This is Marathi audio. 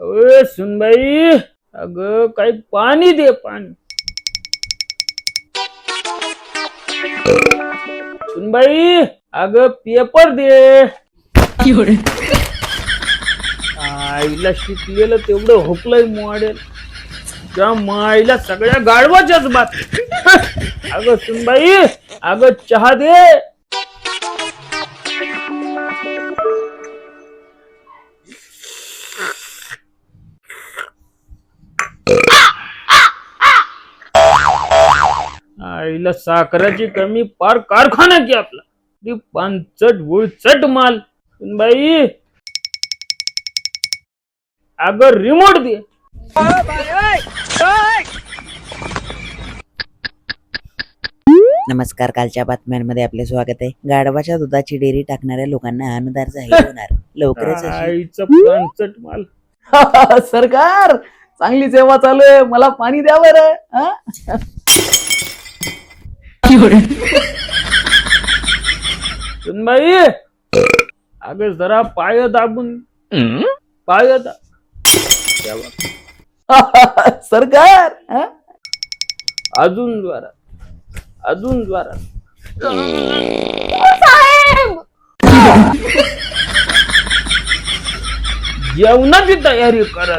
अरे सुनबाई अग काही पाणी दे पाणी. सुनबाई अग पेपर दे. आईला शिकलेलं तेवढं होपलंय मॉडेल. त्या माईला सगळ्या गाडवाच्याच बात. अगं सुनबाई अगं चहा दे. आईला साखराची कमी पार कारखाना की आपला. ती पानचट गुळचट माल. सुनबाई अगं रिमोट दे. नमस्कार कालच्या बातम्यांमध्ये आपले स्वागत आहे. गाढवाच्या दुधाची डेअरी टाकणाऱ्या लोकांना अनुदान जाहीर होणार. लवकरच अशी आईचं पानचट माल. सरकार चांगली सेवा चालू आहे. मला पाणी द्या बरं. हा? सुनबाई अगं जरा पाय दाबून पाय दाब तेव्हा सरकार हा? अजून द्वारा अजून द्वारा. जेवणाची तयारी करा